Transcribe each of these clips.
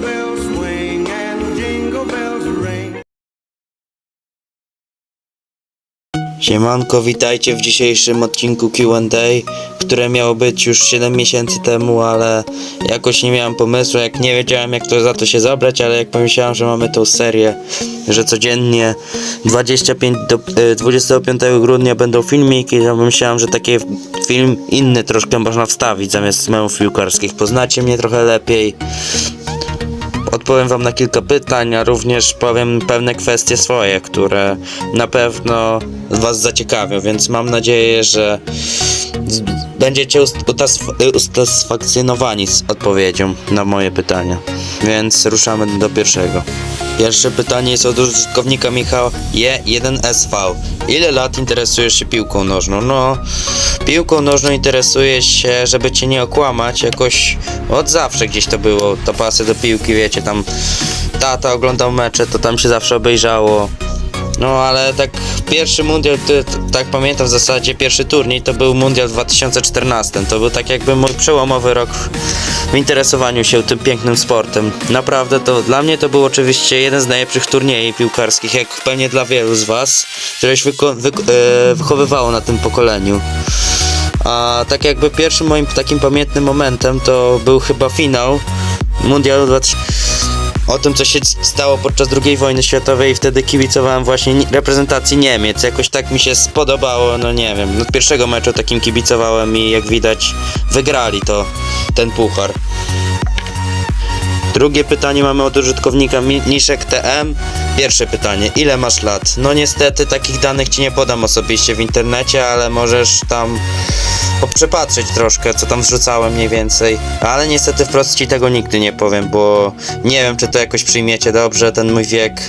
Bells swing and jingle bells ring. Siemanko, witajcie w dzisiejszym odcinku Q&A, które miało być już 7 miesięcy temu, ale jakoś nie miałem pomysłu, jak nie wiedziałem jak to za to się zabrać, ale jak pomyślałem, że mamy tą serię, że codziennie 25 do, e, 25 grudnia będą filmiki, to pomyślałem, że taki film inny troszkę można wstawić zamiast memów piłkarskich. Poznacie mnie trochę lepiej, Odpowiem Wam na kilka pytań, a również powiem pewne kwestie swoje, które na pewno Was zaciekawią, więc mam nadzieję, że będziecie usatysfakcjonowani z odpowiedzią na moje pytania. Więc ruszamy do pierwszego. Pierwsze pytanie jest od użytkownika Michał Je1SV. Ile lat interesujesz się piłką nożną? No, piłką nożną interesuję się, żeby cię nie okłamać, jakoś od zawsze gdzieś to było. To pasy do piłki, wiecie, tam tata oglądał mecze, to tam się zawsze obejrzało. No ale tak pierwszy mundial, tak pamiętam w zasadzie pierwszy turniej to był mundial w 2014. To był tak jakby mój przełomowy rok w interesowaniu się tym pięknym sportem. Naprawdę to dla mnie to był oczywiście jeden z najlepszych turniejów piłkarskich, jak pewnie dla wielu z was, które się wyko- e, wychowywało na tym pokoleniu. A tak jakby pierwszym moim takim pamiętnym momentem to był chyba finał mundialu 2000 o tym, co się stało podczas II wojny światowej i wtedy kibicowałem właśnie ni- reprezentacji Niemiec. Jakoś tak mi się spodobało, no nie wiem. No pierwszego meczu takim kibicowałem i jak widać wygrali to, ten puchar. Drugie pytanie mamy od użytkownika Niszek TM. Pierwsze pytanie, ile masz lat? No niestety takich danych ci nie podam osobiście w internecie, ale możesz tam poprzepatrzeć troszkę, co tam wrzucałem mniej więcej. Ale niestety wprost ci tego nigdy nie powiem, bo nie wiem, czy to jakoś przyjmiecie dobrze, ten mój wiek.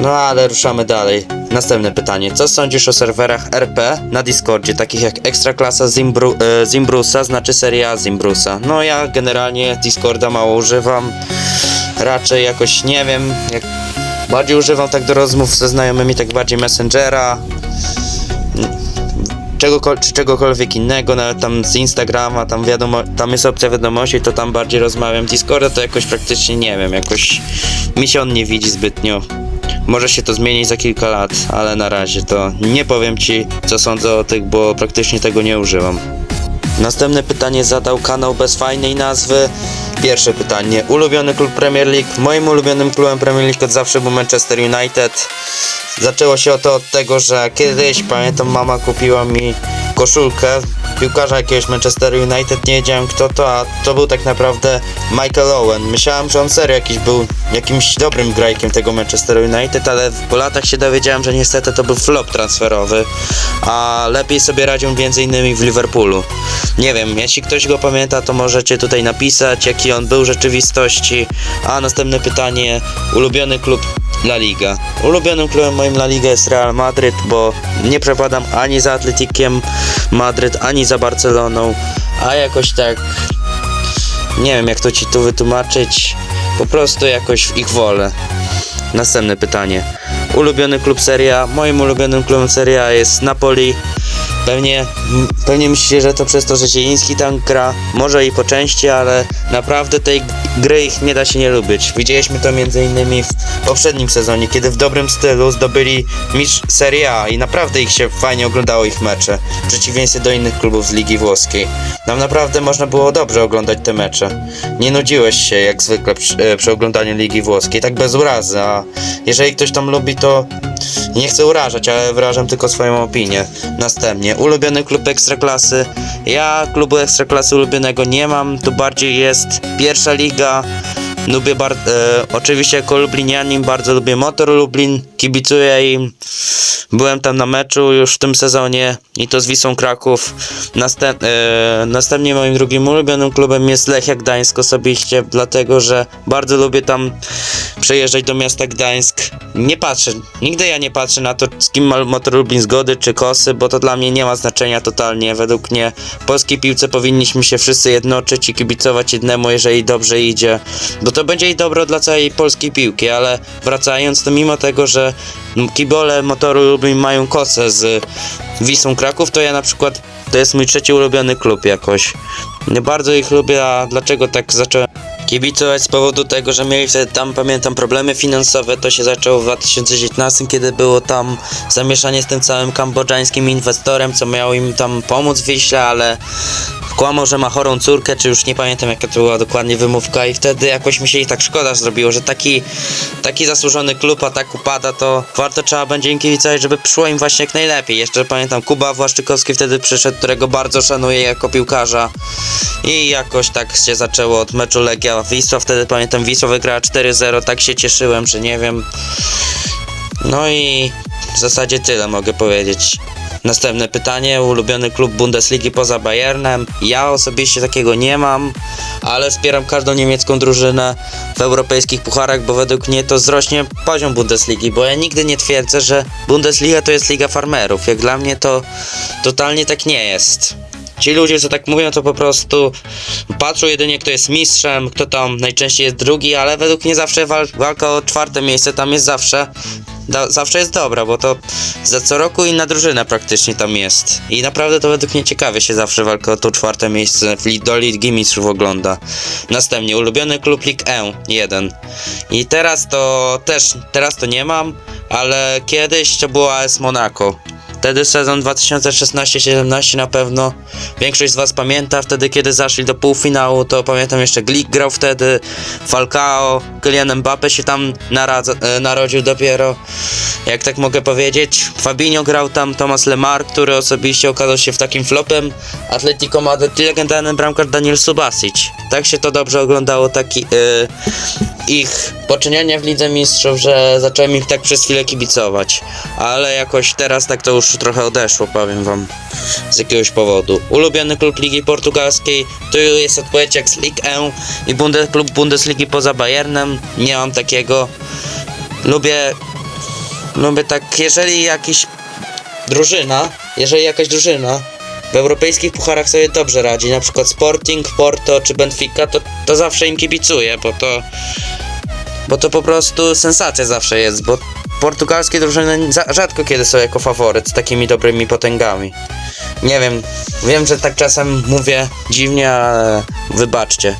No ale ruszamy dalej. Następne pytanie. Co sądzisz o serwerach RP na Discordzie, takich jak Ekstraklasa Zimbru, e, Zimbrusa, znaczy seria Zimbrusa? No ja generalnie Discorda mało używam. Raczej jakoś nie wiem, jak bardziej używam tak do rozmów ze znajomymi, tak bardziej Messengera, czegokol- czy czegokolwiek innego, nawet tam z Instagrama, tam wiadomo, tam jest opcja wiadomości, to tam bardziej rozmawiam. Discorda to jakoś praktycznie nie wiem, jakoś mi się on nie widzi zbytnio. Może się to zmieni za kilka lat, ale na razie to nie powiem ci, co sądzę o tych, bo praktycznie tego nie używam. Następne pytanie zadał kanał bez fajnej nazwy. Pierwsze pytanie. Ulubiony klub Premier League. Moim ulubionym klubem Premier League od zawsze był Manchester United. Zaczęło się to od tego, że kiedyś, pamiętam, mama kupiła mi koszulkę piłkarza jakiegoś Manchester United, nie wiedziałem kto to, a to był tak naprawdę Michael Owen. Myślałem, że on serio jakiś był jakimś dobrym grajkiem tego Manchester United, ale po latach się dowiedziałem, że niestety to był flop transferowy, a lepiej sobie radził między innymi w Liverpoolu. Nie wiem, jeśli ktoś go pamięta, to możecie tutaj napisać, jaki on był w rzeczywistości. A następne pytanie, ulubiony klub La Liga. Ulubionym klubem moim La Liga jest Real Madryt, bo nie przepadam ani za Atletikiem Madryt, ani za Barceloną, a jakoś tak nie wiem jak to ci tu wytłumaczyć, po prostu jakoś w ich wolę. Następne pytanie. Ulubiony klub Serie A. Moim ulubionym klubem Serie A jest Napoli. Pewnie, pewnie myślicie, że to przez to, że Zieliński tam gra, może i po części, ale naprawdę tej gry ich nie da się nie lubić. Widzieliśmy to innymi w poprzednim sezonie, kiedy w dobrym stylu zdobyli mistrz Serie A i naprawdę ich się fajnie oglądało ich mecze, w przeciwieństwie do innych klubów z Ligi Włoskiej. Nam naprawdę można było dobrze oglądać te mecze. Nie nudziłeś się jak zwykle przy, e, przy oglądaniu Ligi Włoskiej, tak bez urazy, a jeżeli ktoś tam lubi, to nie chcę urażać, ale wyrażam tylko swoją opinię. Następnie, ulubiony klub Ekstraklasy. Ja klubu Ekstraklasy ulubionego nie mam, tu bardziej jest pierwsza liga. Lubię bar- e, oczywiście jako lublinianin bardzo lubię Motor Lublin, kibicuję im. Byłem tam na meczu już w tym sezonie i to z Wisłą Kraków. Następ, e, następnie moim drugim ulubionym klubem jest Lechia Gdańsk osobiście, dlatego że bardzo lubię tam przejeżdżać do miasta Gdańsk. Nie patrzę, nigdy ja nie patrzę na to, z kim Motor Lublin zgody czy kosy, bo to dla mnie nie ma znaczenia totalnie. Według mnie w polskiej piłce powinniśmy się wszyscy jednoczyć i kibicować jednemu, jeżeli dobrze idzie, bo to będzie i dobro dla całej polskiej piłki, ale wracając, to mimo tego, że kibole Motoru Lublin mają kosę z Wisłą Kraków, to ja na przykład, to jest mój trzeci ulubiony klub jakoś. Nie bardzo ich lubię, a dlaczego tak zacząłem kibicować z powodu tego, że mieli wtedy tam, pamiętam, problemy finansowe. To się zaczęło w 2019, kiedy było tam zamieszanie z tym całym kambodżańskim inwestorem, co miał im tam pomóc w Wiśle, ale kłamał, że ma chorą córkę, czy już nie pamiętam jaka to była dokładnie wymówka i wtedy jakoś mi się ich tak szkoda zrobiło, że taki, taki zasłużony klub, a tak upada, to warto trzeba będzie im kibicować, żeby przyszło im właśnie jak najlepiej. Jeszcze pamiętam Kuba Właszczykowski wtedy przyszedł, którego bardzo szanuję jako piłkarza i jakoś tak się zaczęło od meczu Legia Wisła, wtedy pamiętam Wisła wygrała 4-0, tak się cieszyłem, że nie wiem. No i w zasadzie tyle mogę powiedzieć. Następne pytanie, ulubiony klub Bundesligi poza Bayernem. Ja osobiście takiego nie mam, ale wspieram każdą niemiecką drużynę w europejskich pucharach, bo według mnie to wzrośnie poziom Bundesligi, bo ja nigdy nie twierdzę, że Bundesliga to jest liga farmerów. Jak dla mnie to totalnie tak nie jest. Ci ludzie, co tak mówią, to po prostu patrzą jedynie, kto jest mistrzem, kto tam najczęściej jest drugi, ale według mnie zawsze wal walka o czwarte miejsce tam jest zawsze, zawsze jest dobra, bo to za co roku inna drużyna praktycznie tam jest. I naprawdę to według mnie ciekawie się zawsze walka o to czwarte miejsce w do Ligi Mistrzów ogląda. Następnie ulubiony klub League E 1. I teraz to też, teraz to nie mam, ale kiedyś to było AS Monaco. Wtedy sezon 2016-17 na pewno większość z Was pamięta, wtedy kiedy zaszli do półfinału, to pamiętam jeszcze Glik grał wtedy, Falcao, Kylian Mbappe się tam naradza, e, narodził dopiero, jak tak mogę powiedzieć. Fabinho grał tam, Thomas Lemar, który osobiście okazał się w takim flopem, Atletico Madryt i legendarny bramkarz Daniel Subasic. Tak się to dobrze oglądało, taki e, ich poczynienia w Lidze Mistrzów, że zacząłem ich tak przez chwilę kibicować. Ale jakoś teraz tak to już trochę odeszło, powiem wam. Z jakiegoś powodu. Ulubiony klub Ligi Portugalskiej to jest odpowiedź jak z 1 i Bundes klub Bundesligi poza Bayernem. Nie mam takiego. Lubię. Lubię tak, jeżeli jakiś drużyna, jeżeli jakaś drużyna w europejskich pucharach sobie dobrze radzi, na przykład Sporting, Porto czy Benfica, to, to zawsze im kibicuję, bo to bo to po prostu sensacja zawsze jest, bo portugalskie drużyny za, rzadko kiedy są jako faworyt z takimi dobrymi potęgami. Nie wiem, wiem, że tak czasem mówię dziwnie, ale wybaczcie.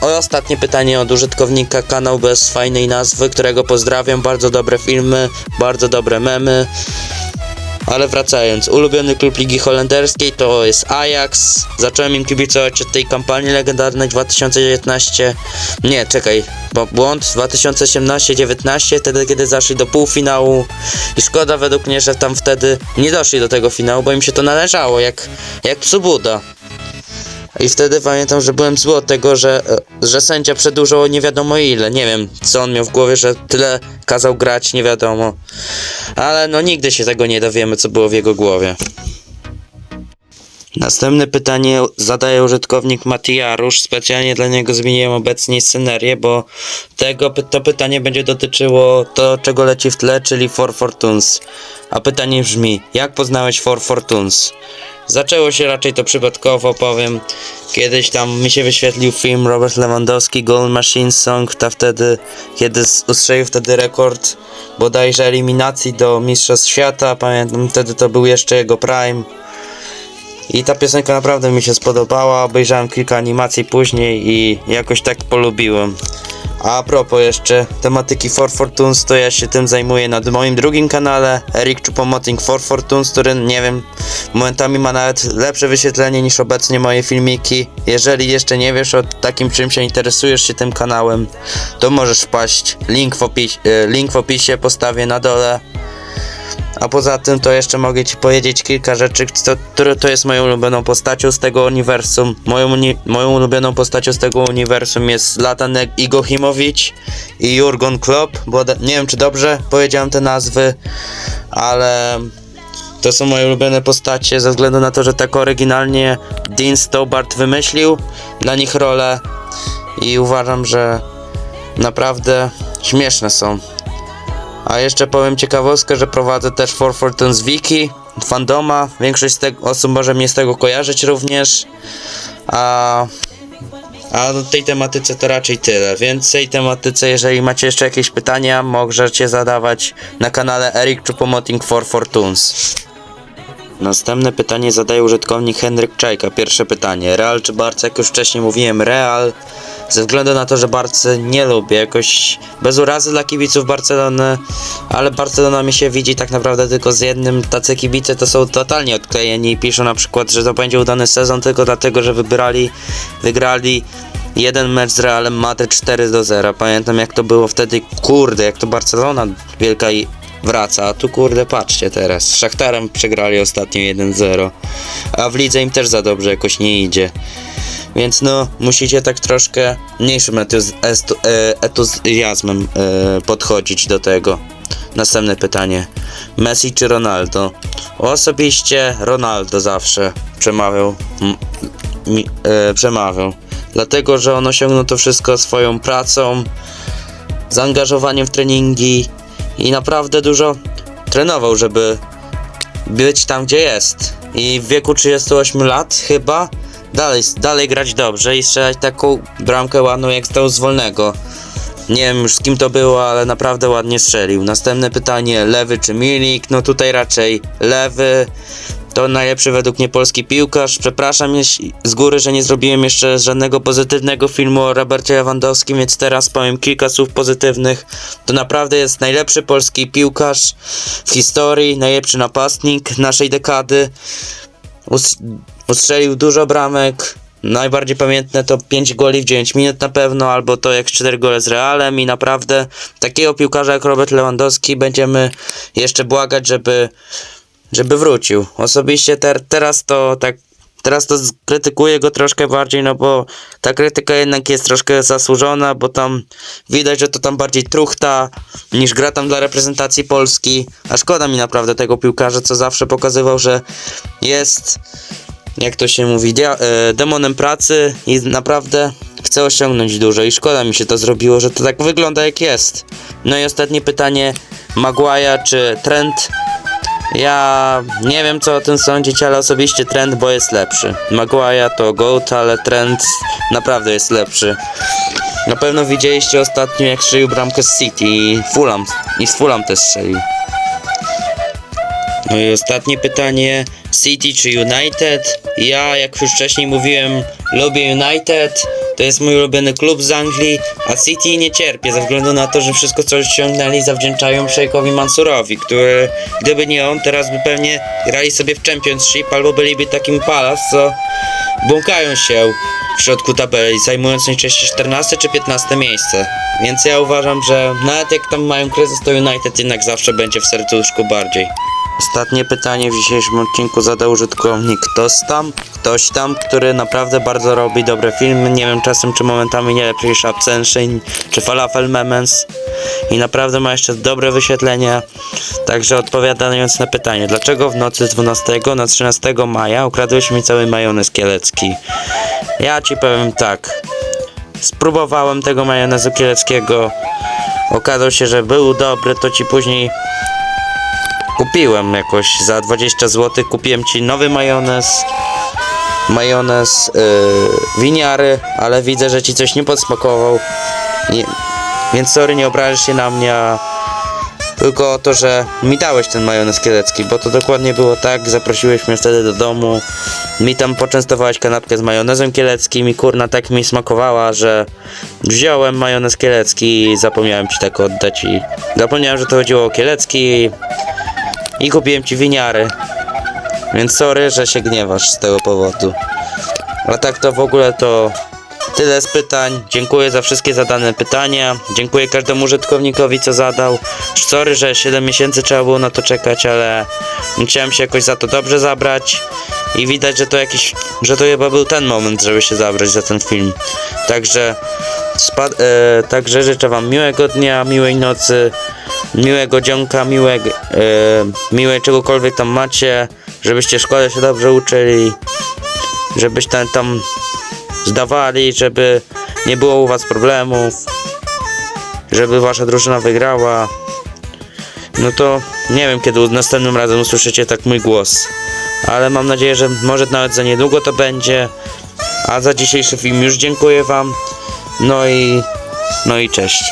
O, ostatnie pytanie od użytkownika kanał bez fajnej nazwy, którego pozdrawiam. Bardzo dobre filmy, bardzo dobre memy. Ale wracając, ulubiony klub Ligi Holenderskiej to jest Ajax. Zacząłem im kibicować od tej kampanii legendarnej 2019. Nie, czekaj, bo błąd 2018-19, wtedy kiedy zaszli do półfinału. I szkoda według mnie, że tam wtedy nie doszli do tego finału, bo im się to należało, jak, jak psu Buda. I wtedy pamiętam, że byłem zły od tego, że, e, że sędzia przedłużał nie wiadomo ile. Nie wiem, co on miał w głowie, że tyle kazał grać, nie wiadomo. Ale no nigdy się tego nie dowiemy, co było w jego głowie. Następne pytanie zadaje użytkownik Matijarusz. Specjalnie dla niego zmieniłem obecnie scenerię, bo tego, to pytanie będzie dotyczyło to, czego leci w tle, czyli For Fortunes. A pytanie brzmi, jak poznałeś For Fortunes? Zaczęło się raczej to przypadkowo, powiem. Kiedyś tam mi się wyświetlił film Robert Lewandowski, Goal Machine Song, ta wtedy, kiedy ustrzelił wtedy rekord bodajże eliminacji do Mistrzostw Świata. Pamiętam, wtedy to był jeszcze jego prime. I ta piosenka naprawdę mi się spodobała, obejrzałem kilka animacji później i jakoś tak polubiłem. A propos jeszcze tematyki For Fortunes, to ja się tym zajmuję na moim drugim kanale, Eric Chupomoting For Fortunes, który nie wiem, momentami ma nawet lepsze wyświetlenie niż obecnie moje filmiki. Jeżeli jeszcze nie wiesz o takim czym się interesujesz się tym kanałem, to możesz wpaść, link w, opis- e, link w opisie postawię na dole. A poza tym to jeszcze mogę ci powiedzieć kilka rzeczy, które to jest moją ulubioną postacią z tego uniwersum. Moją, uni- moją ulubioną postacią z tego uniwersum jest Zlatan Igochimowicz i Jurgon Klopp, bo nie wiem czy dobrze powiedziałem te nazwy, ale to są moje ulubione postacie ze względu na to, że tak oryginalnie Dean Stobart wymyślił dla nich rolę i uważam, że naprawdę śmieszne są. A jeszcze powiem ciekawostkę, że prowadzę też For Fortunes Wiki, fandoma. Większość z tego osób może mnie z tego kojarzyć również. A, a tej tematyce to raczej tyle. Więcej tematyce, jeżeli macie jeszcze jakieś pytania, możecie zadawać na kanale Eric Chupomoting For Fortunes. Następne pytanie zadaje użytkownik Henryk Czajka. Pierwsze pytanie. Real czy Barca? Jak już wcześniej mówiłem, Real. Ze względu na to, że Barcy nie lubię. Jakoś bez urazy dla kibiców Barcelony, ale Barcelona mi się widzi tak naprawdę tylko z jednym. Tacy kibice to są totalnie odklejeni i piszą na przykład, że to będzie udany sezon tylko dlatego, że wybrali, wygrali jeden mecz z Realem Madryt 4 do 0. Pamiętam jak to było wtedy, kurde, jak to Barcelona wielka i wraca, a tu kurde patrzcie teraz, z Szachtarem przegrali ostatnio 1-0, a w lidze im też za dobrze jakoś nie idzie. Więc no, musicie tak troszkę mniejszym e, entuzjazmem e, podchodzić do tego. Następne pytanie. Messi czy Ronaldo? Osobiście Ronaldo zawsze przemawiał. e, przemawiał. Dlatego, że on osiągnął to wszystko swoją pracą, zaangażowaniem w treningi i naprawdę dużo trenował, żeby być tam, gdzie jest. I w wieku 38 lat chyba dalej, dalej grać dobrze i strzelać taką bramkę ładną jak stał z wolnego. Nie wiem już z kim to było, ale naprawdę ładnie strzelił. Następne pytanie, lewy czy Milik? No tutaj raczej lewy. To najlepszy według mnie polski piłkarz. Przepraszam z góry, że nie zrobiłem jeszcze żadnego pozytywnego filmu o Robercie Lewandowskim, więc teraz powiem kilka słów pozytywnych. To naprawdę jest najlepszy polski piłkarz w historii, najlepszy napastnik naszej dekady. Us- ustrzelił dużo bramek. Najbardziej pamiętne to 5 goli w 9 minut na pewno, albo to jak 4 gole z Realem i naprawdę takiego piłkarza jak Robert Lewandowski będziemy jeszcze błagać, żeby żeby wrócił. Osobiście ter, teraz to tak teraz to krytykuję go troszkę bardziej, no bo ta krytyka jednak jest troszkę zasłużona, bo tam widać, że to tam bardziej truchta niż gra tam dla reprezentacji Polski. A szkoda mi naprawdę tego piłkarza, co zawsze pokazywał, że jest jak to się mówi, e, demonem pracy i naprawdę chce osiągnąć dużo i szkoda mi się to zrobiło, że to tak wygląda jak jest. No i ostatnie pytanie, Maguire czy Trent? Ja nie wiem co o tym sądzić, ale osobiście Trent, bo jest lepszy. Maguire to GOAT, ale Trent naprawdę jest lepszy. Na pewno widzieliście ostatnio jak strzelił bramkę z City i Fulham, i z Fulham też strzelił. No i ostatnie pytanie, City czy United? Ja, jak już wcześniej mówiłem, lubię United, to jest mój ulubiony klub z Anglii, a City nie cierpię ze względu na to, że wszystko co osiągnęli zawdzięczają Szejkowi Mansurowi, który gdyby nie on, teraz by pewnie grali sobie w Championship albo byliby takim Palace, co błąkają się w środku tabeli, zajmując najczęściej 14 czy 15 miejsce. Więc ja uważam, że nawet jak tam mają kryzys, to United jednak zawsze będzie w serduszku bardziej. Ostatnie pytanie w dzisiejszym odcinku zadał użytkownik ktoś tam, ktoś tam, który naprawdę bardzo robi dobre filmy. Nie wiem czasem czy momentami nie lepiej niż czy Falafel Memens i naprawdę ma jeszcze dobre wyświetlenia. Także odpowiadając na pytanie, dlaczego w nocy z 12 na 13 maja ukradłeś mi cały majonez kielecki? Ja ci powiem tak. Spróbowałem tego majonezu kieleckiego. Okazał się, że był dobry, to ci później kupiłem jakoś za 20 zł. Kupiłem ci nowy majonez. Majonez yy, winiary, ale widzę, że ci coś nie podsmakował. Nie, więc sorry, nie obrażasz się na mnie. Tylko o to, że mi dałeś ten majonez kielecki, bo to dokładnie było tak, zaprosiłeś mnie wtedy do domu, mi tam poczęstowałeś kanapkę z majonezem kieleckim i kurna tak mi smakowała, że wziąłem majonez kielecki i zapomniałem ci tak oddać i zapomniałem, że to chodziło o kielecki i kupiłem ci winiary. Więc sorry, że się gniewasz z tego powodu. A tak to w ogóle to tyle z pytań. Dziękuję za wszystkie zadane pytania. Dziękuję każdemu użytkownikowi, co zadał. Sorry, że 7 miesięcy trzeba było na to czekać, ale musiałem się jakoś za to dobrze zabrać. I widać, że to jakiś, że to chyba był ten moment, żeby się zabrać za ten film. Także, e, także życzę wam miłego dnia, miłej nocy, miłego dzionka, miłego, e, miłej czegokolwiek tam macie, żebyście szkole się dobrze uczyli, żebyście tam zdawali, żeby nie było u was problemów, żeby wasza drużyna wygrała. No to nie wiem, kiedy następnym razem usłyszycie tak mój głos, ale mam nadzieję, że może nawet za niedługo to będzie. A za dzisiejszy film już dziękuję wam. No i no i cześć.